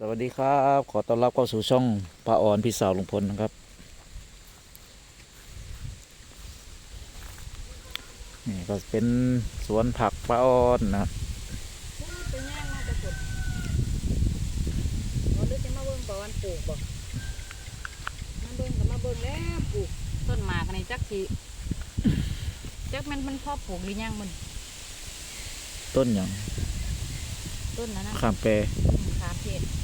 สวัสดีครับ ขอต้อนรับเข้าสู่ช่องป้าออนพี่สาวลุงพลนะครับนี่ก็เป็นสวนผักป้าออนนะครับไปย่างมาจะกดเราเลือกจะมาเบิ่งบ่วันปลูกบ่มาเบิ่งก็มาเบิ่งแล้วปลูกต้นหมากในจักสิจักแมันมันพอปลูกหรือยังมันต้นอย่างต้นนั้นนะขามแปรมะขามเทศมะ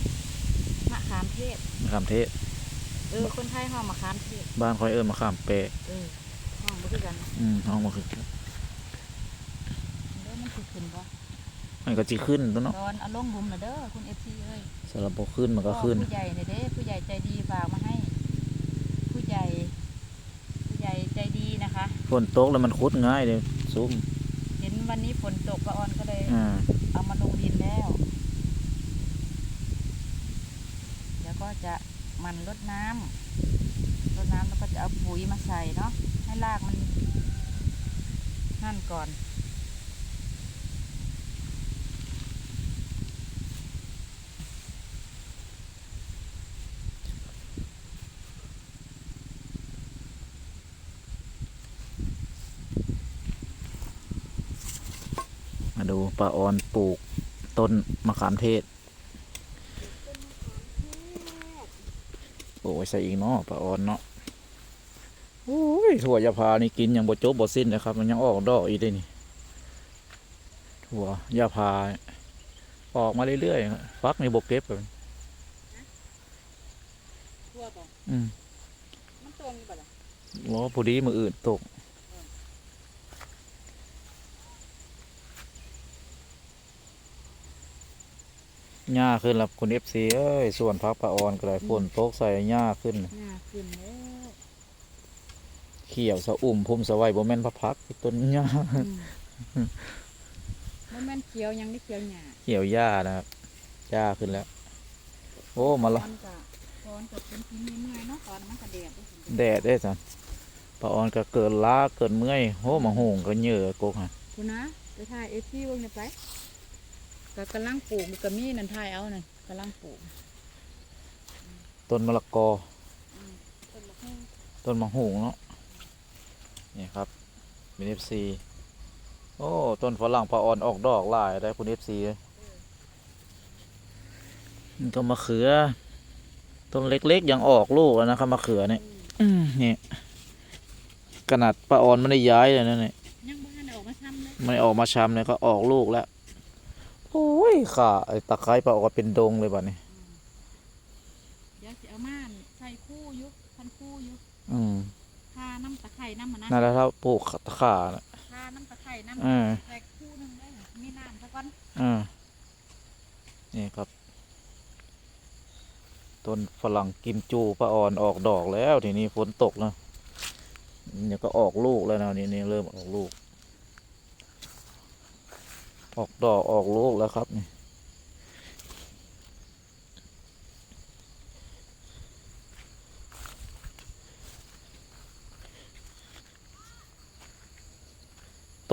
ขามเทศขามเทศ เออคนไทยห้องมะขามเทศบ้านคอยเอิญมาขามแปรเออห้องบ่คือกันอืมห้องมาคือแล้วมันสิขึ้นบ่มันก็จีขึ้นตัวเนาะตอนเอาลงหลุมน่ะเด้อคุณ FC เอ้ยสำหรับพอขึ้นมันก็ขึ้น ผู้ใหญ่เนี่ยเด้ผู้ใหญ่ใจดีฝากมาให้ ผู้ใหญ่ ผู้ใหญ่ใจดีนะคะ ฝนตกแล้วมันคุดง่ายเลยซุ้มเห็นวันนี้ฝนตกละออนก็เลย อ่า เอามาลงดินแล้ว เดี๋ยว ก็จะมันรดน้ำรดน้ำแล้วก็จะเอาปุ๋ยมาใส่เนาะให้รากมันนั่นก่อน มาดูป้าออนปลูกต้นมะขามเทศ ปลูกไว้ใส่อีกเนาะป้าออนเนาะโอ้ยถั่วยาพานี่กินยังบ่จบบ่สิ้นนะครับ มันยังออกดอกอีกเลยนี่ถั่วยาพาออกมาเรื่อยๆครับฟักในบกเก็บแบบทั่วป่ะอืมมันตรงป่ะล่ะล้อพอดีมืออื่นตก หญ้าขึ้นแล้วคุณเอฟซีเอ้ยส่วนพักป้าออนก็ได้ฝนตกใส่หญ้าขึ้นหน้าขึ้นแล้วเขียวสะอุ่มพุ่มสะไว้บ่แม่นพระพักต้นหญ้าอืมมันแม่นเขียวยังไม่เขียวหยาเขียวหญ้านะครับหญ้าขึ้นแล้ว โอ้มาตละอนกับตอนกับเป็นทีนี้เมื่อยเนาะตอนมันกระแดดด้วยสิแดดได้สันป้าออนก็เกิดล้าเกิดเมื่อยโหมาโหงก็เหยื่อกกฮะคุณนะไปถ่ายเอฟซีเบิ่งเนี่ยไป ก็กำลังปลูกก็มีนั่นถ่ายเอานั่นกำลังปลูกต้นมะละกอ ต้นมะฮุ่งต้นมะโหงเนาะนี่ครับเป็นเอฟซีโอ้ ต้นฝรั่งป้าออนออกดอกหลายได้คุณเอฟซีมันก็มะเขือ ต้นเล็กๆยังออกลูกแล้วนะครับมะเขือเนี่ยอืมนี่ขนาดป้าออนไม่ได้ย้ายเลยนะเนี่ยยังบ้านออกมาทำเลยมันออกมาชำเลยก็ออกลูกแล้ว โอ้ยข่าไอ้ตะไคร้ปลาออกมาเป็นดงเลยบัดนี้เดี๋ยวสิเอาม่านใส่คู่อยุพันคู่อยุอืมทาน้ำตะไคร่น้ำมันนะนั่นแหละถ้าปลูกตะข่าน่ะ ทาน้ำตะไคร่น้อ่าำใส่คู่หนึงได้มีน้ำซะก่อนอ่านี่ครับ ต้นฝรั่งกิมจูปลาอ่อนออกดอกแล้ว ทีนี้ฝนตกแล้วเนี่ยก็ออกลูกแล้วนะนี่นี่เริ่มออกลูก ออกดอกออกลูกแล้วครับนี่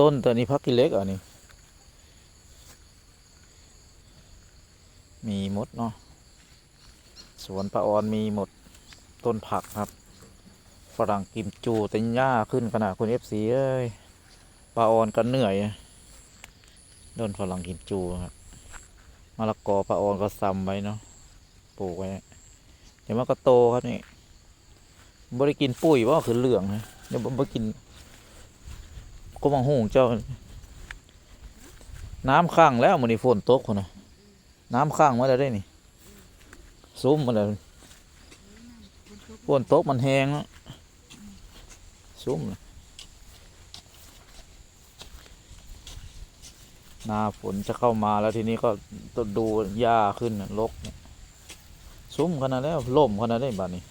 ต้นตัวนี้พักกิเล็กอะนี่ มีหมดเนาะ สวนปลาออนมีหมดต้นผักครับ ฝรั่งกิมจูเต็นหญ้าขึ้นขนาดคุณเอฟซีเอ้ยปลาออนก็เหนื่อย ต้นฝรั่งกิมจูครับมะละกอปลาออนก็ซ้ำไว้เนาะปลูกไว้เดี๋ยวมันก็โตครับนี่บริกินปุ๋ยว่าคือเหลืองนะเดี๋ยวบ่กินก็มังหูเจ้า น้ำข้างแล้วมันนี่ฝนตกคนนะน้ำข้างมาแล้วได้นี่ซุ้มมาแล้วฝนตกมันแห้งแล้วซุ้มน่ะ หน้าฝนจะเข้ามาแล้วทีนี้ก็ต้องดูหญ้าขึ้นน่ะรกเนี่ยซุ้มขนาดแล้วล่มขนาดได้บ้านี้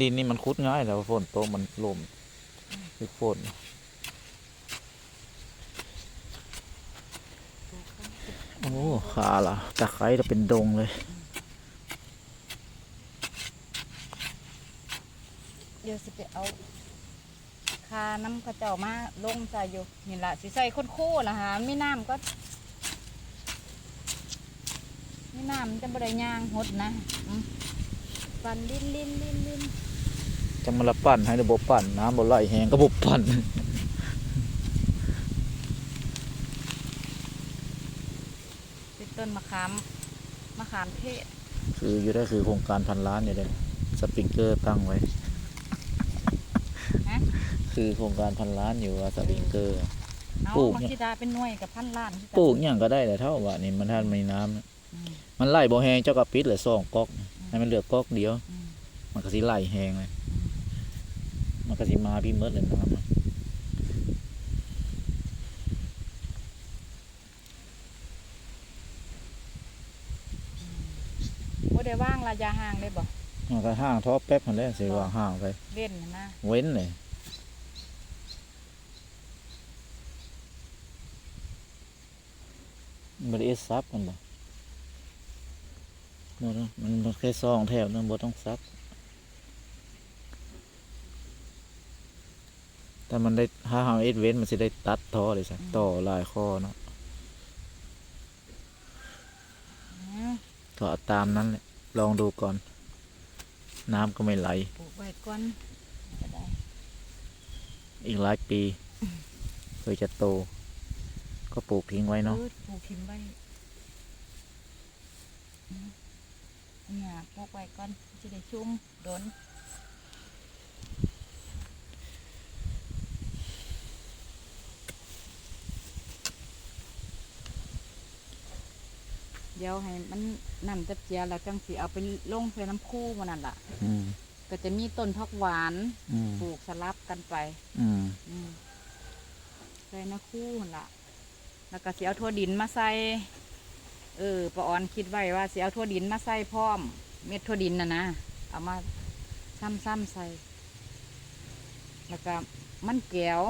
ดินนี่มันคุดง่ายแล้วฝนตกมันล่มคือฝนโอ้ขาล่ะตะไคร้จะเป็นดงเลยเดี๋ยวสิไปเอา คาน้ำกระเจ้ามาลงใส่อยู่นี่ละสิใส่คนคู่ละฮะมีน้ำก็นี่น้ำมันจะบริยางหดนะอืมปั่นลิ้นลิ้นลิ้นลิ้นจะมาละปั่นให้ระบบปั่นน้ำบ่ไหลแห้งก็บบปั่นเป็นต้นมะขามมะขามเทศคืออยู่ได้คือโครงการพันล้านอยู่เลยสปริงเกอร์ตั้งไว้ฮะ คือโครงการพันล้านอยู่ว่าสปริงเกอร์ เอาปลูก มักเนี่ยซิดาเป็นหน่วยกับพันล้านคือปลูกหยังก็ได้แต่เท่าว่านี่มันท่านมีน้ำนะอืมมันไล่บ่แห้งเจ้าก็ปิดเหลือสองก๊อกให้มันเหลือก๊อกเดียว อืมมันก็สิไล่แห้งเลยมันก็สิมาพี่เมิดเลยน้ำอะบ่ได้ว่างระยะห่างได้บ่มันก็ห่างท้อแป๊บมันแล้วสิว่าห่างไปเว้นนะเว้นเลยมัน บ่ได้เอ็ดซับมันบ่บ่ต้องมันแค่ซองแถวนึงบ่ต้องซับแต่มันได้ถ้าเฮาเอ็ดเว้นมันสิได้ตัดท่อเลยซะต่อหลายข้อเนาะอืมก็เอาตามนั้นแหละลองดูก่อน น้ำก็ไม่ไหลปลูกไว้ก่อนก็ได้อีกหลายปีเคยจะโต ก็ปลูกทิ้งไว้เนาะออปลูกพิมพ์ไว้อืมเนี่ยปลูกไว้ก่อนสิได้ชุ่มโดนเดี๋ยวให้มันนั่นจะเจียแล้วจังสิเอาไปลงใส่น้ำคู่มันนั่นล่ะอืมก็จะมีต้นพักหวานอืมปลูกสลับกันไปอืมอืมใส่น้ำคู่นั่นล่ะ แล้วก็เสิเอาทั่วดินมาใส่เออปออนคิดไว้ว่าเสิเอาทั่วดินมาใส่พร้อม เม็ดทั่วดินน่ะนะเอามาซ้ำๆใส่ แล้วก็มันแก้ว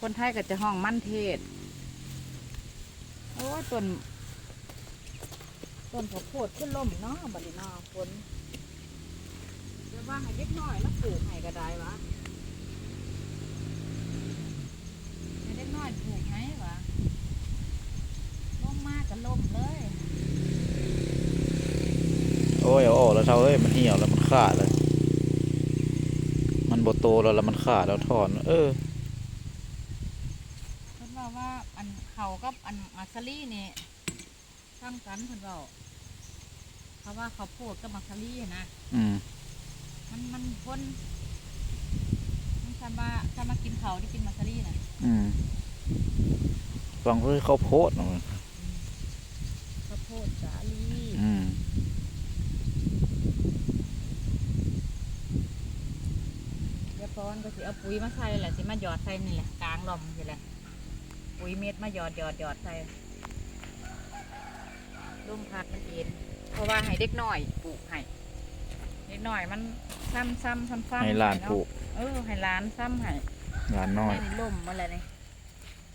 คนไทยก็จะห้องมันเทศโอ้ต้นต้นข้าวโพดขึ้นล่มเนาะบัดนี้เนาะฝนจะว่าให้เล็กน้อยแล้วปลูกให้ก็ได้วะให้เล็กน้อยปลูกให้วะล่มมากก็ล่มเลย โอ้ยเอาออก แล้วเท่าเอ้ยมันเหี่ยวแล้วมันขาดเลยมันโบโตแล้วแล้วมันขาดแล้วถอน เออเพิ่นว่าว่าอันเขากับอันมัสซารี่นี่ซ้ำกันเพิ่นเว่าเพราะว่าเขาวโพดกับมัสซารี่นะอืมมันมันพ้นมันซ้ำว่าซ้ำมากินเขาวที่กินมัสซารี่นะอืมฟังเพื่อเขาวโพดเนาะข้าวโพดสาลี อืม เดี๋ยวพอนก็สิเอาปุ๋ยมาใส่แหละสิมาหยอดใส่นี่แหละกลางหล่อมนี่แหละปุ๋ยเม็ดมาหยอดหยอดหยอดใส่ลุ่มพัดมันเองเพราะว่าให้เด็กน้อยปลูกให้เด็กน้อยมันซ้ำซ้ำซ้ำซ้ำให้หลานปลูกเออให้หลานซ้ำให้หลานน้อยนี่ล่มมาเลยนี่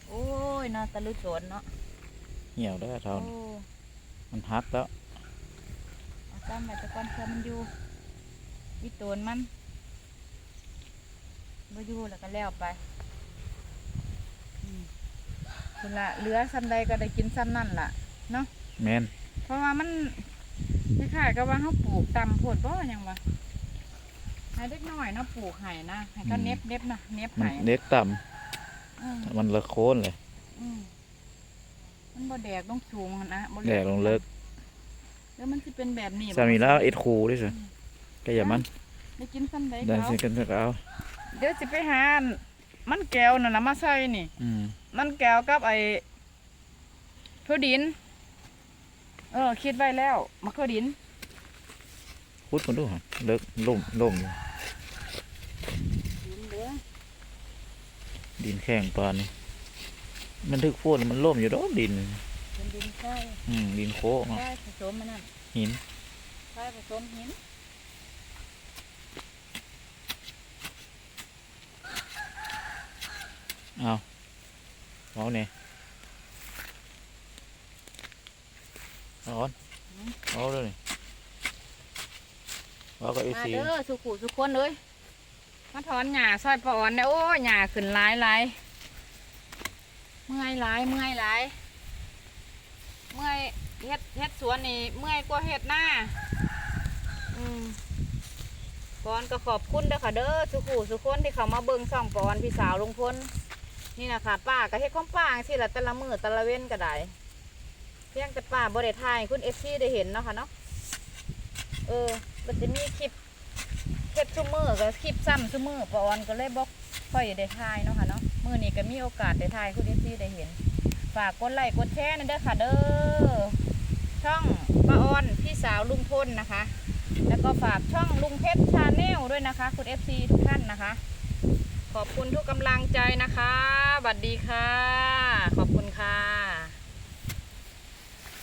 โอ้ยเนาะตะลุโจนเนาะเหี่ยวได้วเท่าโอ้มันฮักแล้วเอาซ้ำไปตะกอนเพื่อมันอยู่วิโตนมัน บ่อยู่แล้วก็แล้วไปอืมคุณละเหลือซ้ำใดก็ได้กินซ้ำนั่นล่ะแมนเพราะว่ามันคล้ายๆกับว่าเขาปลูกตำโพดบ่หยังวะให้เด็กน้อยเนาะปลูกไห้นะให้เขาเน็บเน็บๆนะเน็บมันไห้เด็กต่อืมำมันละโคนเลยอืมมันบ่แดกต้องสูงหั้นนะบ่แดกลงเลิกแล้วมันสิเป็นแบบนี้บ่สามีแล้วเอ็ดคูด้วยสิก็อย่ามันได้กินซ้ำใดได้ก็เอาสิกันสักเอา เดี๋ยวสิไปหาอันมันแก้วนั่นน่ะมาใส่นี่ อืมมันแก้วกับไอ้ถั่วดิน เออ คิดไว้แล้วมะเขือดินพูดกันดูฮะเลิกล่มล่มอยู่ดินเด้อดินแข็งปานนี่มันทึกพูดมันล่มอยู่ดอกดิน เป็นดินใช่อืมดินโคกเนาะใช่ผสมมันนั่นหินใช่ผสมหิน เอาเอาเนี่ยเอาก่อนเอาเลยนี่เอาก็ไอมาซีเด้อสุขุสุขคนเลยมาถอนหญ้าซอยปะอ่อนเนี่ยโอ้ยหญ้าขึ้นหลายหลายเมื่อยหลายเมื่อยหลายเมื่อยเฮ็ดเฮ็ดสวนนี่เมื่อยกว่าเฮ็ดหน้าอืมปอนก็ขอบคุณเด้อค่ะเด้อสุขูสุคนที่เขามาเบิ่งซ่องปอนพี่สาวลุงพล นี่นะคะป้าก็เฮ็ดของป้าสิละแต่ละมือแต่ละเว้นก็ได้เพียงแต่ป้าบ่ได้ถ่ายคุณเอฟซีได้เห็นเนาะค่ะเนาะเออมันจะมีคลิปเฮ็ดซุมือก็คลิปซ้ำซุมือปอนก็เลยบอกค่อยได้ถ่ายเนาะค่ะเนาะมือนี้ก็มีโอกาสได้ถ่ายคุณเอฟซีได้เห็น ฝากกดไลค์กดแชร์นะเด้อค่ะเด้อช่องป้าออนพี่สาวลุงพลนะคะ แล้วก็ฝากช่องลุงเพชรชาแนลด้วยนะคะ คุณ FC ทุกท่านนะคะ ขอบคุณทุกกำลังใจนะคะ บัดดีค่ะ ขอบคุณค่ะ